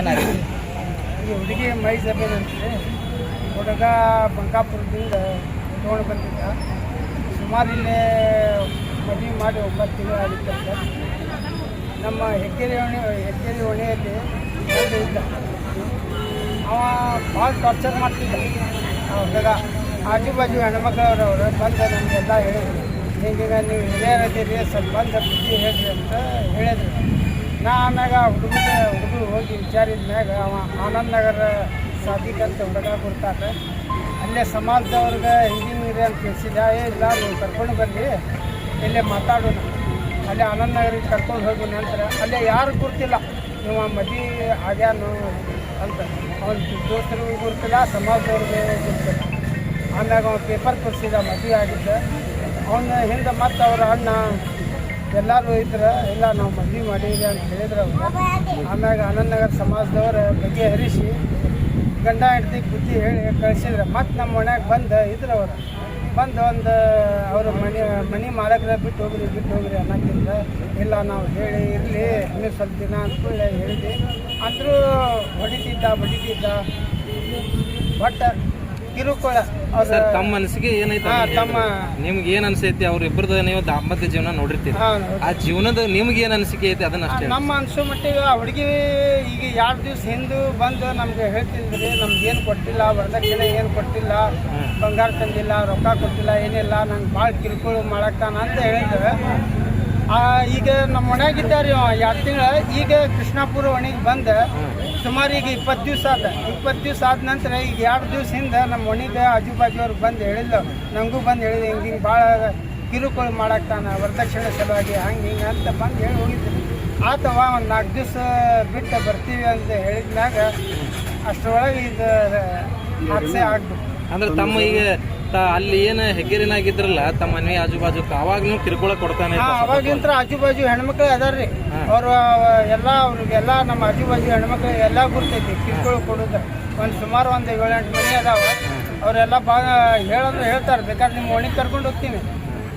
ಏನಾಗಿದೆ? ಈ ಹುಡುಗಿ ಮೈ ಅಂತಿದೆ ಹುಡುಗ ಬಂಕಾಪುರದಿಂದ ತೊಗೊಂಡು ಬಂದಿದ್ದ. ಸುಮಾರು ಇಲ್ಲೇ ಮದುವೆ ಮಾಡಿ ಒಂಬತ್ತು ತಿಂಗಳು ಆಗಿತ್ತಂತ ನಮ್ಮ ಹೆಗ್ಗೆರೆ ಓಣಿ ಹೆಗ್ಗೆರೆ ಹೊಣೆಯಲ್ಲಿ ಇದ್ದ ಅವ ಭಾಳ ಟಾರ್ಚರ್ ಮಾಡ್ತಿದ್ದ. ಆ ಹುಡುಗ. ಆಜು ಬಾಜು ಹೆಣ್ಮಕ್ಳವ್ರವ್ರು ಬಂದು ನಮಗೆಲ್ಲ ಹೇಳಿದ್ರು. ಹಿಂಗೀಗ ನೀವು ಹಿರಿಯರದಿರಿ ಸ್ವಲ್ಪ ಬಂದು ಬುದ್ಧಿ ಹೇಳ್ರಿ ಅಂತ ಹೇಳಿದ್ರು. ನಾ ಆಮ್ಯಾಗ ಹುಡುಗ ಹುಡುಗರು ಹೋಗಿ ವಿಚಾರಿದ ಮ್ಯಾಗ ಅವ ಆನಂದ್ ನಗರ ಸಾಧಿಕ್ ಅಂತ ಹುಡುಗ ಕೊಡ್ತಾರೆ ಅಲ್ಲೇ ಸಮಾಜದವ್ರಿಗೆ ಇಂಜಿನಿಯರ್ ಅಂತ ತಿಳಿಸಿದ ಏ, ಇಲ್ಲ, ನೀವು ಕರ್ಕೊಂಡು ಬರ್ರಿ. ಇಲ್ಲೇ ಮಾತಾಡೋಣ. ಅಲ್ಲೇ ಆನಂದ್ ನಗರಿಗೆ ಕರ್ಕೊಂಡು ಹೋಗಿ ನಂತರ ಅಲ್ಲೇ ಯಾರು ಗುರ್ತಿಲ್ಲ. ನೀವು ಮದಿ ಆಗ್ಯಾನು ಅಂತ. ಅವ್ನ ದೋಸ್ತರಿಗೂ ಗುರ್ತಿಲ್ಲ, ಸಮಾಜದವ್ರಿಗೆ ಗುರ್ತಿಲ್ಲ. ಆಮ್ಯಾಗ ಅವ್ನು ಪೇಪರ್ ತೋರಿಸಿದ ಮದುವೆ ಆಗಿದ್ದ. ಅವನ ಹಿಂದೆ ಮತ್ತು ಅವ್ರ ಅಣ್ಣ ಎಲ್ಲರೂ ಇದ್ರ ಇಲ್ಲ ನಾವು ಮದುವೆ ಮಾಡೀವಿ ಅಂತ ಹೇಳಿದ್ರು ಅವ್ರು. ಆಮ್ಯಾಗ ಆನಂದನಗರ ಸಮಾಜದವ್ರ ಬಗೆಹರಿಸಿ ಗಂಡ ಹೆಂಡತಿ ಬುದ್ಧಿ ಹೇಳಿ ಕಳಿಸಿದ್ರೆ ಮತ್ತೆ ನಮ್ಮ ಮನ್ಯಾಗ ಬಂದು ಇದ್ರು ಅವರು. ಬಂದು ಒಂದು ಅವರು ಮನೆ ಮನೆ ಮಾಲಕರ ಬಿಟ್ಟು ಹೋಗ್ರಿ ಬಿಟ್ಟು ಹೋಗ್ರಿ ಅನ್ನೋಕ್ಕಿಂತ ಇಲ್ಲ ನಾವು ಹೇಳಿ ಇರಲಿ, ಇನ್ನೂ ಸ್ವಲ್ಪ ದಿನ ಅಂದ್ಕೊಳ್ಳೆ ಹೇಳಿದೆ ಅಂದರೂ ಹೊಡಿತಿದ್ದ ಹೊಡಿತಿದ್ದ ಬಟ್ ಕಿರುಕುಳ ಸರ್ ತಮ್ಮ ಮನಸ್ಸಿಗೆ ಏನೈತೆ ತಮ್ಮ-. ನಿಮ್ಗೆ ಏನ್ ಅನ್ಸೈತಿ? ಅವ್ರ ಇಬ್ಬರದ ನೀವು ದಾಂಪತ್ಯ ಜೀವನ ನೋಡಿರ್ತೀರಿ. ಆ ಜೀವನದ ನಿಮ್ಗೆ ಏನ್ ಅನಿಸಿಕೆ ಐತಿ ಅದನ್ನ ಅಷ್ಟೇ ನಮ್ಮ ಅನ್ಸೋ ಮಟ್ಟಿಗೆ ಆ ಹುಡುಗಿ ಈಗ ಎರಡು ದಿವಸ ಹಿಂದೆ ಬಂದು ನಮ್ಗೆ ಹೇಳ್ತಿದ್ರಿ ನಮ್ಗೆ ಏನು ಕೊಟ್ಟಿಲ್ಲ ವರದಕ್ಷಿಣೆ ಏನು ಕೊಟ್ಟಿಲ್ಲ ಬಂಗಾರ ತಂದಿಲ್ಲ ರೊಕ್ಕ ಕೊಟ್ಟಿಲ್ಲ ಏನಿಲ್ಲ ನಂಗೆ ಭಾಳ ಕಿರುಕುಳ ಮಾಡಕ್ತಾನ ಅಂತ ಹೇಳಿದ್ರೆ. ಆ, ಈಗ ನಮ್ಮ ಮನೆಯಾಗಿದ್ದಾರೆ ಎರಡು ತಿಂಗಳ ಈಗ ಕೃಷ್ಣಾಪುರ ಒಣಿಗೆ ಬಂದು ಸುಮಾರು ಈಗ ಇಪ್ಪತ್ತು ದಿವಸ ಆದ. ಇಪ್ಪತ್ತು ದಿವಸ ಆದ ನಂತರ ಈಗ ಎರಡು ದಿವಸ ಹಿಂದೆ ನಮ್ಮ ಒಣಿಗೆ ಆಜು ಬಾಜು ಅವ್ರಿಗೆ ಬಂದು ಹೇಳಿದ್ಲು ನನಗೂ ಬಂದು ಹೇಳಿದೆ, ಹಿಂಗೆ ಹಿಂಗೆ ಭಾಳ ಕಿರುಕುಳ ಮಾಡಾಕ್ತಾನ, ವರದಕ್ಷಿಣೆ ಸಲುವಾಗಿ ಹಂಗೆ ಹಿಂಗೆ ಅಂತ ಬಂದು ಹೇಳಿ ಹೋಗಿದ್ದೀನಿ ಆತವ ಒಂದು ನಾಲ್ಕು ದಿವಸ ಬಿಟ್ಟು ಬರ್ತೀವಿ ಅಂತ ಹೇಳಿದ್ಮ್ಯಾಗ ಅಷ್ಟರೊಳಗೆ ಇದು ಹಾಕ್ಸೆ ಆಗ್ಬಿಟ್ಟು ಅಂದ್ರೆ ತಮ್ಮ ಈಗ ತ- ಅಲ್ಲಿ ಏನು ಹೆಗ್ಗೆರಿನಾಗಿದ್ರಲ್ಲ ತಮ್ಮ ಮನೆ ಆಜು ಬಾಜು ಅವಾಗ್ಲೂ ಕಿರುಕುಳ ಕೊಡ್ತಾನೆ ಅವಾಗಿಂತ ಅವಾಗಿಂತ್ರ ಆಜು ಬಾಜು ಹೆಣ್ಮಕ್ಳು ಅದಾರ್ರಿ. ಅವರು ಎಲ್ಲ ಅವ್ರಿಗೆಲ್ಲ ನಮ್ಮ ಆಜು ಬಾಜು ಹೆಣ್ಮಕ್ಳು ಎಲ್ಲ ಗುರ್ತೈತಿ ಕಿರುಕುಳ ಕೊಡುದ. ಒಂದು ಸುಮಾರು ಒಂದು ಏಳೆಂಟು ಮನೆ ಅದಾವ. ಅವರೆಲ್ಲ ಭಾಳ ಹೇಳಂದ್ರೆ ಹೇಳ್ತಾರೆ ಬೇಕಾದ್ರೆ ನಿಮ್ಮ ಒಣಗಿ ಕರ್ಕೊಂಡು ಹೋಗ್ತೀನಿ.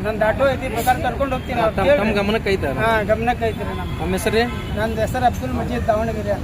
ನಂದು ಆಟೋ ಐತಿ ಬೇಕಾದ್ರೆ ಕರ್ಕೊಂಡು ಹೋಗ್ತೀನಿ. ಕೇಳ್ರಿ. ಗಮನಕ್ಕೆ ಐತೆ ಹಾಂ ಗಮನಕ್ಕೆ ಐತ್ರಿ ನಮ್ಮ ಹೆಸರು ನಂದು ಹೆಸರು ಅಬ್ದುಲ್ ಮಜೀದ್ ದಾವಣಗೆರೆ